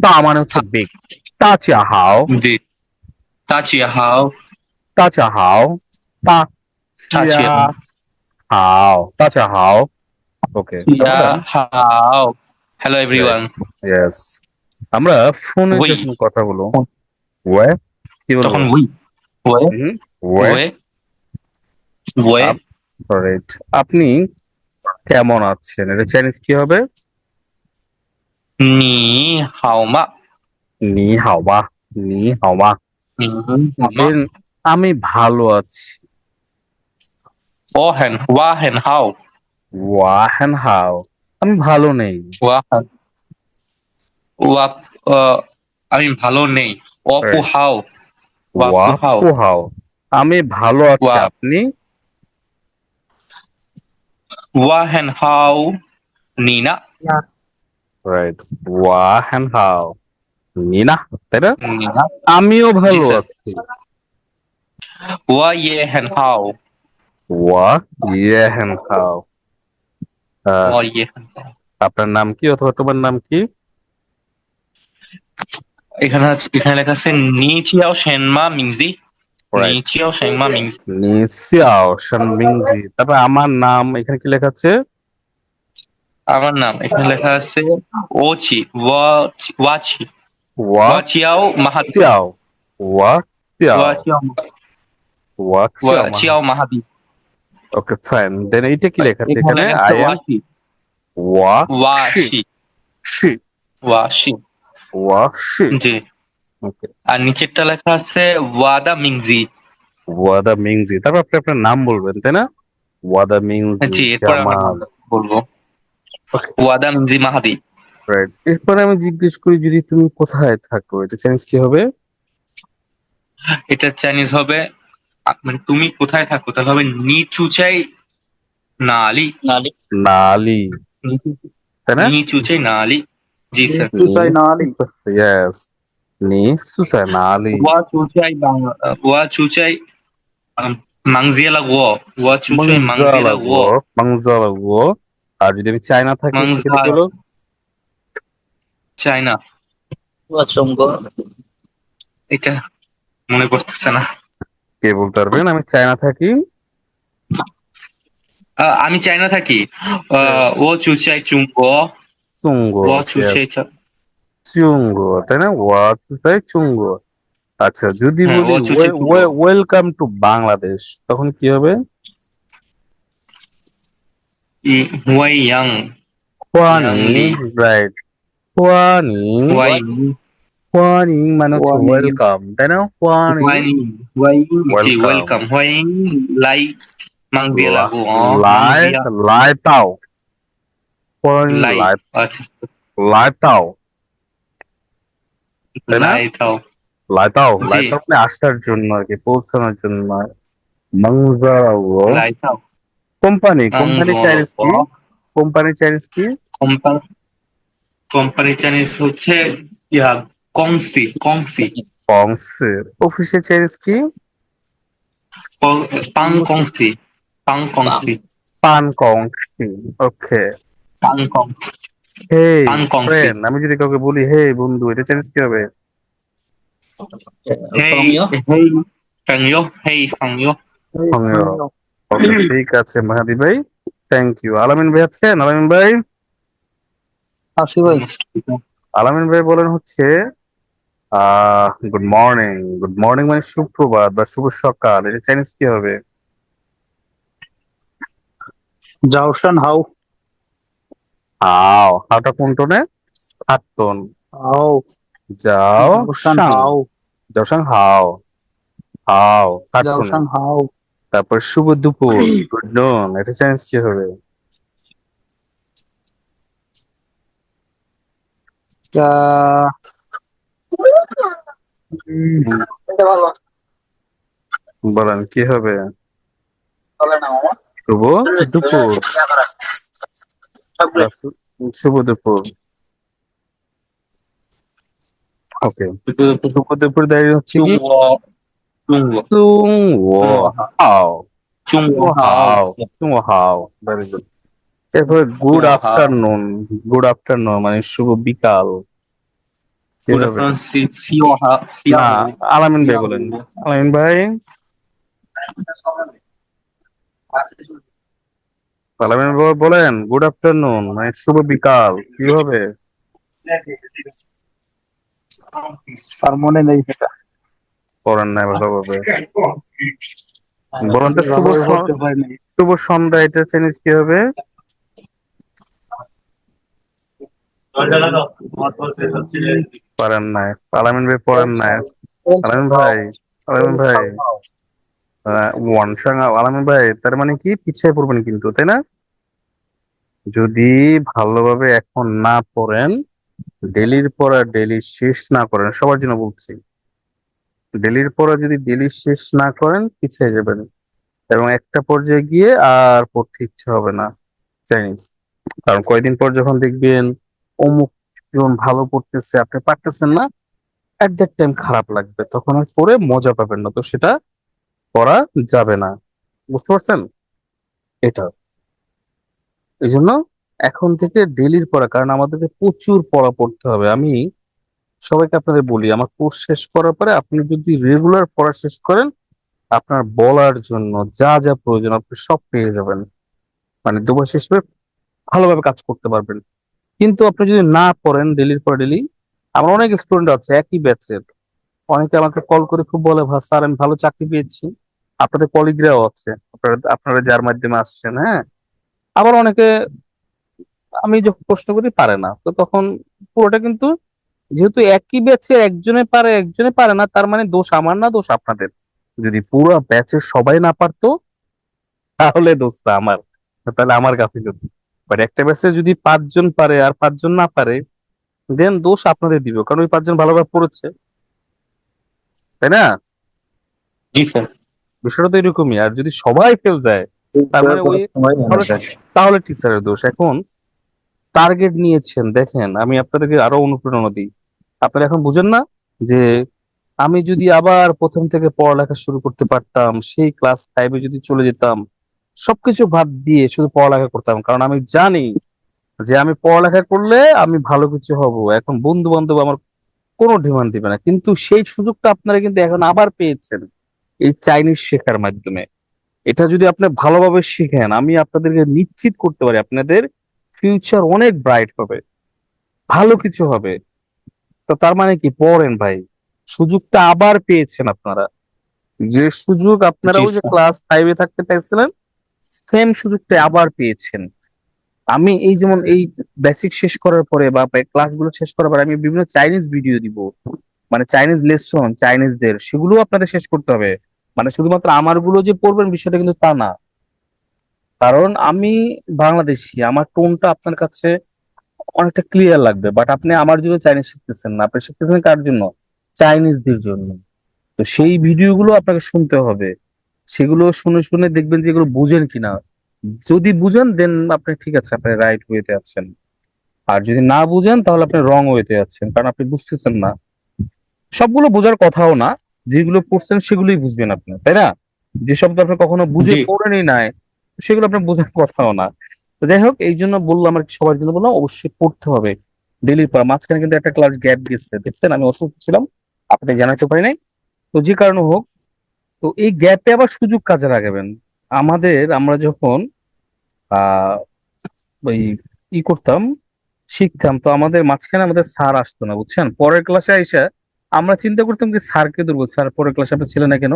দা মানে হচ্ছে বেগ তা চিয়া হাও জি তা চিয়া হাও তা চিয়া হাও তা হাও তা চিয়া হাও ওকে হাও হ্যালো এভরিওয়ান ইয়েস আমরা ফোনে যখন কথা বলো ওয়ে কি বলব তখন উই ওয়ে ওয়ে ওয়ে আপনি কেমন আছেন এটা চাইনিজ কি হবে 你好吗？ নি হাওয়া নি হাওয়া 你好吗？ Then আমি ভালো আছি 我很我很好， ওয়াহেন হাও আমি ভালো নেই 我很我呃আমি ভালো নেই ও Right. 不好 ওয়া ওয়া হাও। হাও আমি ভালো আছি ওয়া। আপনি 我很好你呢 রাইট ওয়া হ্যান্ড হাও নিনা তাই না আমিও ভালো আছি ওয়া ইয়ে হ্যান্ড হাও ওয়া ইয়ে হ্যান্ড হাও আপনার নাম কি অথবা তোমার নাম কি? এখানে এখানে লেখা আছে নিচিয়াও শেনমা মিংজি নিচিয়াও শেনমা মিংজি নিচিয়াও শেনমিংজি তারপর আমার নাম এখানে কি লেখা আছে? আমার নাম এখানে লেখা আছে ওচি ওয়া ওয়াচি। ওয়া ওয়াচিয়াও মাহাতিয়াও ওয়াচিয়াও মাহাদি ওকে ফাইন দেন এইটা কি লেখা আছে এখানে ওয়াশি ওয়া ওয়াশি। শি। ওয়াশি। ওয়াশি। জি। ওকে আর নিচেরটা লেখা আছে ওয়াদা মিংজি। ওয়াদা মিংজি। তারপর আপনি আপনার নাম বলবেন তাই না? ওয়াদা মিংজি জি এরপর আমি বলব। ওয়াদান জি মাহাদি। রাইট আমি জিজ্ঞেস করি যদি তুমি কোথায় থাকো? এটা চাইনিজ কি হবে? এটা চাইনিজ হবে মানে তুমি কোথায় থাকো? তাহলে হবে নিচু চাই নালি। নালি। নালি। তাই না? নিচু চাই নালি। জি স্যার নিচু চাই নালি। ইয়েস নিচু চাই নালি। ওয়া চুচাই ওয়া চুচাই মাংজিয়া গো। ওয়া চুচাই মাংজিয়ালা গো। মাংজিয়ালা গো। আর যদি আমি চায়না থাকি হলো চায়না। এটা মনে করতেছে না। কে বলতে পারবেন আমি চায়না থাকি। আমি চায়না থাকি। ও চু চাই চুঙ্গ ও চুচাই তাই না? ওয়া চুচাই চুঙ্গ। আচ্ছা যদি হ্যাঁ, বলি ওয়েলকাম টু বাংলাদেশ তখন কি হবে? ই- হুয়াই ইয়াং হোয়ানি ইয়াংলি। রাইট হোয়ানি হুয়াই হোয়ানি মানে হচ্ছে হোয়ানি। ওয়েলকাম তাই না হোয়ানি হুয়াই হুয়াই জি Welcome. ওয়েলকাম হুয়াই লাই মাংজে লাগো লাই লাই তাও হোয়ানি লাই লাই আচ্ছা লাই তাও তাই না? লাই তাও লাইতাও জি। লাইতাও মানে আসার জন্য আর কি পৌঁছানোর জন্য মংজাও লাই তাও কোম্পানি কোম্পানি চাইনিজ কি কোম্পানি চাইনিজ কি কোম্পানি কোম্পানি চাইনিজ হচ্ছে ইয়া কংসি কংসি পংসের অফিসিয়াল চাইনিজ কি পাং কংসি পাং কংসি পান কংসি ওকে পাং কং হে কংসি ফ্রেন্ড আমি যদি কাউকে বলি হে বন্ধু এটা চাইনিজ কি হবে? হেই। Okay, ঠিক আছে মাহাদি ভাই। থ্যাংক ইউ আলামিন ভাই আছেন? আলামিন ভাই? আসি ভাই। আলামিন ভাই বলেন হচ্ছে গুড মর্নিং গুড মর্নিং মানে সুপ্রভাত বা শুভ সকাল। এটা চাইনিজ কি হবে? জাওশান হাউ হাও হাওটা কোন টোনে সাত টোন হাউ যাও জাওশান হাউ যাও হাও হাও সাত টোনে জাওশান হাউ তারপর শুভ দুপুর। গুড নুন এটা চাইনিজ কি হবে? বলেন কি হবে? শুভ দুপুর। শুভ দুপুর। ওকে শুভ দুপুর। দাঁড়িয়ে হচ্ছে কি 中国中国 তুং ও হাও 中国 হাও 好 তুং হাও ভেরি গুড এরপরে good Wow. Afternoon good afternoon মানে শুভ বিকাল কি গুড হবে আফটারনুন সি সিও সিও না আলামিন ভাই বলেন আলামিন ভাই আলামিন ভাই বলেন গুড আফটারনুন মানে শুভ বিকাল কি হবে আর মনে নেই সেটা করেন নাই ভালোভাবে। বলেন। তো শুভ পারিনি। শুভ সন্ধ্যা এটা চেঞ্জ কি হবে? পারেন নাই। আলামিন ভাই পড়েন নাই। আলামিন ভাই আলামিন ভাই। ওয়ান সঙ্গে আলামিন ভাই তার মানে কি? পিছিয়ে পড়বেন কিন্তু তাই না? যদি ভালোভাবে এখন না পড়েন ডেলির পড়া ডেলি শেষ না করেন সবার জন্য বলছি। ডেলির পরে যদি ডেলি শেষ না করেন, পিছিয়ে যাবেন। এবং একটা পর্যায়ে গিয়ে আর পড়তে ইচ্ছে হবে না চাইনিজ কারণ কয়েকদিন পর যখন দেখবেন অমুক জন ভালো পড়তেছে, আপনি পারতেছেন না এট দ্যাট টাইম খারাপ লাগবে। তখন আর পড়ে মজা পাবেন না, তো সেটা করা যাবে না। বুঝতে পারছেন? এটা। এই জন্য এখন থেকে ডেলির পড়া, কারণ আমাদেরকে প্রচুর পড়া পড়তে হবে। আমি সবাইকে আপনাদের বলি, আমার কোর্স শেষ করার পরে আপনি যদি রেগুলার পড়া শেষ করেন, আপনার বলার জন্য যা যা প্রয়োজন, আপনি সব পেয়ে যাবেন। মানে দুবার শেষ করে ভালোভাবে কাজ করতে পারবেন। কিন্তু আপনি যদি না পড়েন ডেলির পর ডেলি আমার অনেক স্টুডেন্ট আছে, একই ব্যাচের অনেকে আমাকে কল করে খুব বলে স্যার, আমি ভালো চাকরি পেয়েছি। আপনাদের কলিগরাও আছে। আপনারা আপনারা যার মাধ্যমে আসছেন হ্যাঁ? আবার অনেকে, আমি যখন প্রশ্ন করি, পারে না। তো তখন পুরোটা কিন্তু যেহেতু একই ব্যাচে একজনে পারে একজনে পারে না তার মানে দোষ আমার না দোষ আপনাদের। যদি পুরো ব্যাচের সবাই না পারতো তাহলে দোষটা আমার। তাহলে আমার গাফিলতি বাট একটা ব্যাচে যদি পাঁচজন পারে আর পাঁচজন না পারে দেন দোষ আপনাদের দিব কারণ ওই পাঁচজন ভালোভাবে পড়েছে। তাই না? জি স্যার। বিষয়টা তো এরকমই আর যদি সবাই ফেল যায় মানে তাহলে টিচারের দোষ? এখন টার্গেট নিয়েছেন দেখেন আমি আপনাদেরকে আরও অনুপ্রেরণা দিই। আপনারা এখন বুঝেন না যে আমি যদি আবার প্রথম থেকে পড়ালেখা শুরু করতে পারতাম, সেই ক্লাস ফাইভে যদি চলে যেতাম, সবকিছু বাদ দিয়ে শুধু পড়ালেখা করতাম। কারণ আমি জানি যে আমি পড়ালেখা করলে আমি ভালো কিছু হব। এখন বন্ধু বান্ধব আমার কোনো ডিমান্ড দিবে না। কিন্তু সেই সুযোগটা আপনারা কিন্তু এখন আবার পেয়েছেন এই চাইনিজ শেখার মাধ্যমে। এটা যদি আপনি ভালোভাবে শিখেন, আমি আপনাদেরকে নিশ্চিত করতে পারি, আপনাদের ফিউচার অনেক ব্রাইট হবে, ভালো কিছু হবে। তো তার মানে কি? পড়েন ভাই। সুযোগটা আবার পেয়েছেন আপনারা। যে সুযোগ আপনারা ওই যে ক্লাস ফাইভে থাকতে পারছিলেন সেম সুযোগটা আবার পেয়েছেন। আমি এই যেমন এই বেসিক শেষ করার পরে বা ক্লাসগুলো শেষ করার পরে আমি বিভিন্ন চাইনিজ ভিডিও দিব। মানে চাইনিজ লেসন চাইনিজদের সেগুলো আপনাদের শেষ করতে হবে। মানে শুধুমাত্র আমারগুলো যে পড়বেন বিষয়টা কিন্তু তা না। কারণ আমি বাংলাদেশি আমার টোনটা আপনার কাছে অনেকটা ক্লিয়ার লাগবে বাট আপনি আমার জন্য চাইনিজ শিখতেছেন না। আপনি শিখতেছেন কার জন্য? চাইনিজদের জন্য। তো সেই ভিডিওগুলো আপনাকে শুনতে হবে। সেগুলো শুনে শুনে দেখবেন যে এগুলো বুঝেন কিনা। যদি বুঝেন দেন আপনি ঠিক আছে আপনি রাইট ওয়েতে আছেন। আর যদি না বুঝেন তাহলে আপনি রং ওয়েতে আছেন কারণ আপনি বুঝতেছেন না। সবগুলো বোঝার কথাও না। যেগুলো পড়ছেন সেগুলোই বুঝবেন আপনি তাই না? যেসব তো আপনি কখনো বুঝে জি। পড়েনই নাই সেগুলো আপনার বোঝার কথাও না। তো যাই হোক, এই জন্য বললাম আর সবার জন্য বললাম অবশ্যই পড়তে হবে। ডেলির পর মাঝখানে কিন্তু একটা ক্লাস গ্যাপ গেছে, দেখছেন? আমি অসুস্থ ছিলাম, আপনাকে জানাতে পারি নাই। তো যে কারণে হোক, তো এই গ্যাপে আবার সুযোগ কাজে লাগাবেন। আমাদের, আমরা যখন ওই ই করতাম, শিখতাম, তো আমাদের মাঝখানে আমাদের স্যার আসতো না, বুঝছেন? পরের ক্লাসে এসে আমরা চিন্তা করতাম কি স্যারকে ধরবো? স্যার, পরের ক্লাসে আপনি ছিলেন না কেন?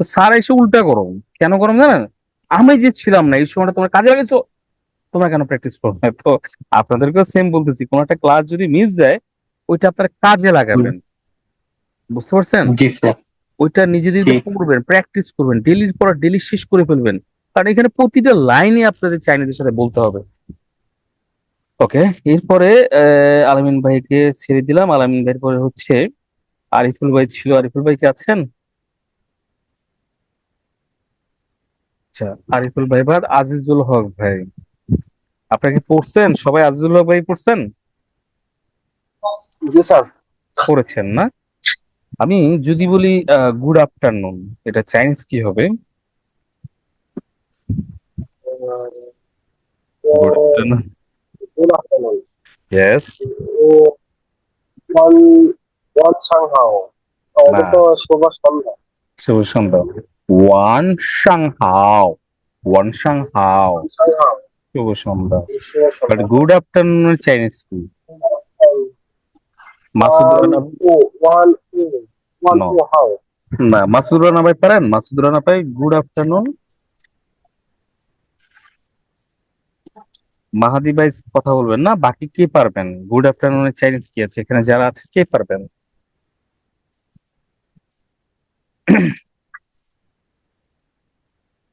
তো স্যার এসে উল্টা গরম। কেন গরম জানেন? আমি যে ছিলাম না, এই সময়টা তোমরা কাজে লাগেছো তোমরা কেন প্র্যাকটিস করো না তো আপনাদেরকেও সেম বলতেছি কোন একটা ক্লাস যদি মিস যায় ওইটা আপনারা কাজে লাগাবেন। বুঝতে পারছেন? জি স্যার। ওইটা নিজেদের ঠিক। পড়বেন প্র্যাকটিস করবেন ডেলির পর ডেলি শেষ করে ফেলবেন। কারণ এখানে প্রতিটা লাইনে আপনাদের চাইনিজের সাথে বলতে হবে। ওকে এরপরে আলামিন ভাইকে ছেড়ে দিলাম। আলামিন ভাইয়ের পরে হচ্ছে আরিফুল ভাই ছিল। আরিফুল ভাই কি আছেন? আচ্ছা আরিফুল ভাই বাদ আজিজুল হক ভাই। আপনারা কি পড়ছেন? সবাই আজিজুল হক ভাই পড়ছেন? জি স্যার। পড়েছেন না? আমি যদি বলি গুড আফটারনুন এটা চাইনিজ কি হবে? Good afternoon. ইয়েস শুভ সন্ধ্যা। ওয়ান সাংহাও ওয়ান সাংহাও সাংহাও শুভ সন্ধ্যা। বাট গুড আফটারনুন চাইনিজ কি মাসুদ না মাসুদ রানা ভাই পারেন? মাসুদ রানা ভাই গুড আফটারনুন মাহাদি ভাই কথা বলবেন না বাকি কে পারবেন? গুড আফটারনুনের চাইনিজ কি আছে? এখানে যারা আছে কে পারবেন?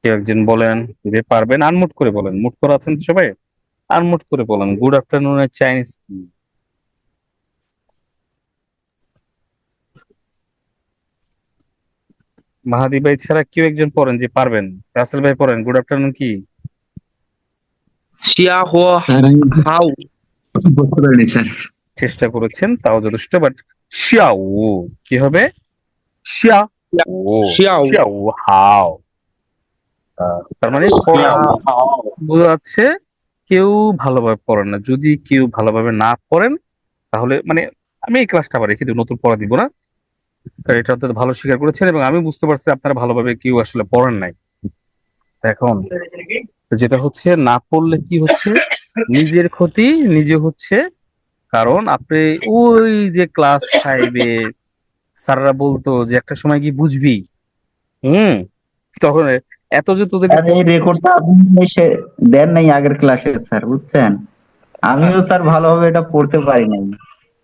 কেউ একজন বলেন যে পারবেন আনমুট করে বলেন। মুট করে আছেন সবাই? আনমুট করে বলেন। গুড আফটারনুনের চাইনিজ কি মাহাদি ভাই ছাড়া কেউ একজন পড়েন যে পারবেন? রাসেল ভাই পড়েন। গুড আফটারনুন কি? চেষ্টা করেছেন তাও যথেষ্ট বাট শিয়াও কি হবে? শিয়া ও। শিয়াও। হাও। তার মানে বোঝা যাচ্ছে কেউ ভালোভাবে পড়েন না। যদি কেউ ভালোভাবে না পড়েন তাহলে মানে আমি এই ক্লাসটা আবার রেখে দিব নতুন পড়া দিব না। কারণ এটা অত্যন্ত ভালো স্বীকার করেছেন এবং আমি বুঝতে পারছি আপনারা ভালোভাবে কেউ আসলে পড়েন নাই। এখন যেটা হচ্ছে না পড়লে কি হচ্ছে? নিজের ক্ষতি নিজে হচ্ছে। কারণ আপনি ওই যে ক্লাস ফাইভে স্যাররা বলতো যে একটা সময় কি বুঝবি? হুম? তখন এত যে তোদের এই রেকর্ডটা আপনি এসে দেন নাই আগের ক্লাসে স্যার বুঝছেন? আমিও স্যার ভালোভাবে এটা পড়তে পারি নাই।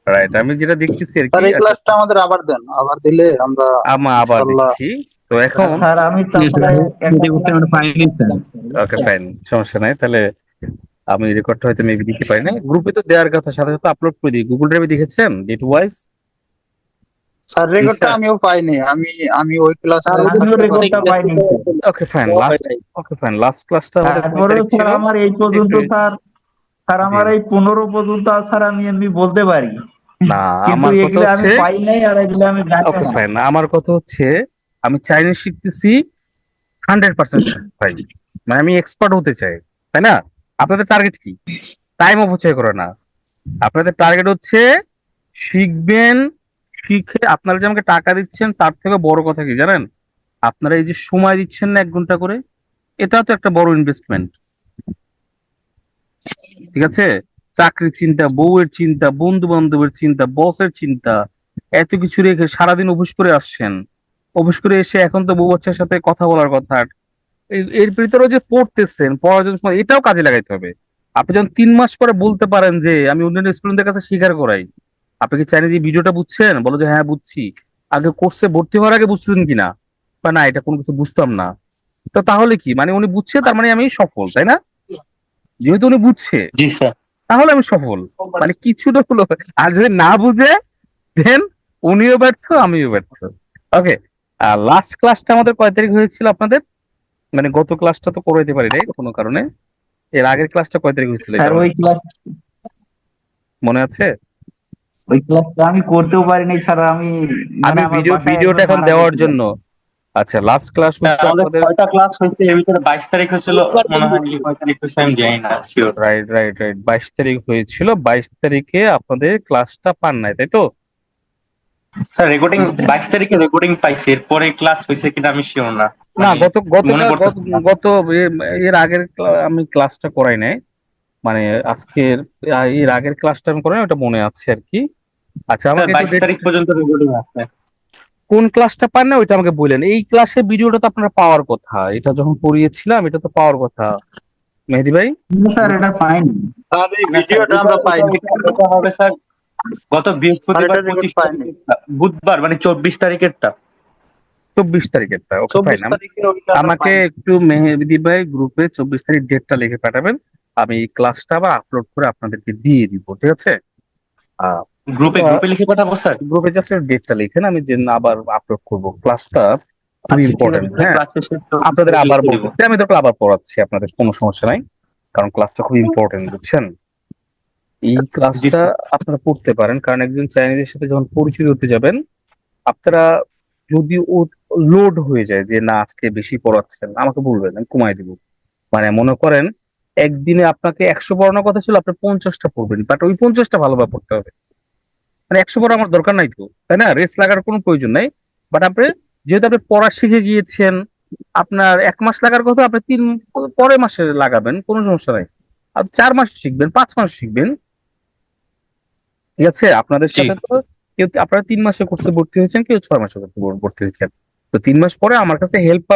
রাইট আমি যেটা দেখতেছি আর স্যার কি এই ক্লাসটা আমাদের আবার দেন আবার দিলে আমরা আমা আবার দিচ্ছি। তো এখন স্যার আমি তো আপনার একটা পাইনি স্যার। ওকে ফাইন সমস্যা নাই তাহলে আমি রেকর্ডটা হয়তো মেবি দিতে পারি না গ্রুপে তো দেওয়ার কথা সাথে সাথে আপলোড করে দিই। গুগল ড্রাইভে দেখেছেন? ডেট ওয়াইজ স্যার রেকর্ডটা আমিও পাইনি। আমি আমি ওই ক্লাসে স্যার রেকর্ডটা পাইনি। Okay fine last okay fine last ক্লাসটা তারপরে স্যার আমার এই পর্যন্ত স্যার স্যার আমার এই পনেরো পর্যন্ত স্যার আমি এমনি বলতে পারি। না আমার কথা এগুলো আমি হচ্ছে পাই নাই আর এগুলো আমি জানি ওকে ফাইন আমার কথা হচ্ছে আমি চাইনিজ শিখতেছি হান্ড্রেড পার্সেন্ট ভাই। মানে আমি এক্সপার্ট হতে চাই তাই না? আপনাদের টার্গেট কি? টাইম অপচয় করে না। আপনাদের টার্গেট হচ্ছে শিখবেন শিখে আপনারা যে আমাকে টাকা দিচ্ছেন, তার থেকে বড় কথা কি জানেন? আপনারা এই যে সময় দিচ্ছেন না এক ঘণ্টা করে, এটাও তো একটা বড় ইনভেস্টমেন্ট ঠিক আছে? চাকরির চিন্তা, বউয়ের চিন্তা বন্ধু বান্ধবের চিন্তা বসের চিন্তা, এত কিছু রেখে সারাদিন অফিস করে আসছেন। অফিস করে এসে এখন তো বউ বাচ্চার সাথে কথা বলার কথা। এর ভিতরে যে পড়তেছেন, পড়ার জন্য এটাও কাজে লাগাইতে হবে। আপনি যখন তিন মাস পরে বলতে পারেন যে, আমি অন্যান্য স্টুডেন্টদের কাছে স্বীকার করাই। আপনি কি চাইনিজ এই ভিডিওটা বুঝছেন? বলো যে হ্যাঁ বুঝছি। আগে কোর্সে ভর্তি হওয়ার আগে বুঝতেন কিনা? বা না এটা কোনো কিছু বুঝতাম না। তো তাহলে কি? মানে উনি বুঝছে তার মানে আমি সফল তাই না? যেহেতু উনি বুঝছে তাহলে আমি সফল। মানে কিছুটা হলো আর যদি না বুঝে দেন উনিও ব্যর্থ আমিও ব্যর্থ। ওকে আর লাস্ট ক্লাসটা আমাদের কয় তারিখ হয়েছিল আপনাদের? মানে গত ক্লাসটা তো করাইতে পারি নাই কোনো কারণে। এর আগের ক্লাসটা কয় তারিখ হয়েছিল মনে আছে? ওই ক্লাসটা আমি করতেও পারি নাই স্যার আমি মানে আমি ভিডিও ভিডিওটা এখন দেওয়ার জন্য। আচ্ছা লাস্ট ক্লাস হচ্ছে আমাদের ছয়টা ক্লাস হয়েছে এর ভিতরে বাইশ তারিখ হয়েছিল মনে হয় কি কয় তারিখ হয়েছে আমি জানি না শিওর রাইট রাইট রাইট বাইশ তারিখ হয়েছিল বাইশ তারিখে আপনাদের ক্লাসটা পান নাই তাই তো? স্যার রেকর্ডিং বাইশ তারিখে রেকর্ডিং পাইছি এরপরে ক্লাস হয়েছে কিনা আমি শিওর না। না মানে গত গত। গত এর আগের আমি ক্লাসটা করাই নাই। মানে আজকের এর আগের ক্লাসটা আমি করাই ওটা মনে আছে আর কি। আচ্ছা আমাকে একটু বাইশ date- তারিখ পর্যন্ত রেকর্ডিং আছে কোন ক্লাসটা পান না ওইটা আমাকে বললেন এই ক্লাসে ভিডিওটা তো আপনারা পাওয়ার কথা। এটা যখন পড়িয়েছিলাম এটা তো পাওয়ার কথা। মেহেদি ভাই? স্যার এটা পাইনি স্যার এই ভিডিওটা আমরা পাইনি। এটা হবে স্যার গত বৃহস্পতিবার স্যার, এটা পঁচিশ record পাইনি। বুধবার মানে চব্বিশ তারিখেরটা। চব্বিশ তারিখেরটা ওকে ফাইন তারিখে আমাকে একটু মেহেদি ভাই গ্রুপে চব্বিশ তারিখ ডেটটা লিখে পাঠাবেন। আমি এই ক্লাসটা আবার আপলোড করে আপনাদেরকে দিয়ে দিব ঠিক আছে? গ্রুপে গ্রুপে লিখে পাঠাবো স্যার গ্রুপে জাস্ট ডেটটা লিখেন আমি যে আবার আপলোড করব। ক্লাসটা খুবই ইম্পর্টেন্ট হ্যাঁ? আপনাদের আবার বলতেছি আমি তো আবার পড়াচ্ছি আপনাদের কোনো সমস্যা নাই। কারণ ক্লাসটা খুব ইম্পর্টেন্ট বুঝছেন? এই ক্লাসটা আপনারা পড়তে পারেন কারণ একজন চাইনিজের সাথে যখন পরিচিত হতে যাবেন আপনারা যদি ও লোড হয়ে যায় যে না আজকে বেশি পড়াচ্ছেন আমাকে বলবেন আমি কমাই দিব। মানে মনে করেন একদিনে আপনাকে একশো পড়ানোর কথা ছিল আপনি পঞ্চাশটা পড়বেন বাট ওই পঞ্চাশটা ভালোভাবে পড়তে হবে। মানে একশো পড়া আমার দরকার নাই তো তাই না? রেস্ট লাগার কোনো প্রয়োজন নাই। বাট আপনি যেহেতু আপনি পড়া শিখে গিয়েছেন আপনার এক মাস লাগার কথা আপনি তিন পরের মাসে লাগাবেন কোনো সমস্যা নাই। আর চার মাস শিখবেন পাঁচ মাস শিখবেন। ঠিক আছে? আপনাদের। সাথে তো কেউ আপনারা তিন মাসে কোর্সে ভর্তি হয়েছেন কেউ ছয় মাসে ভর্তি হয়েছেন। তো তিন মাস পরে আমার কাছে হেল্প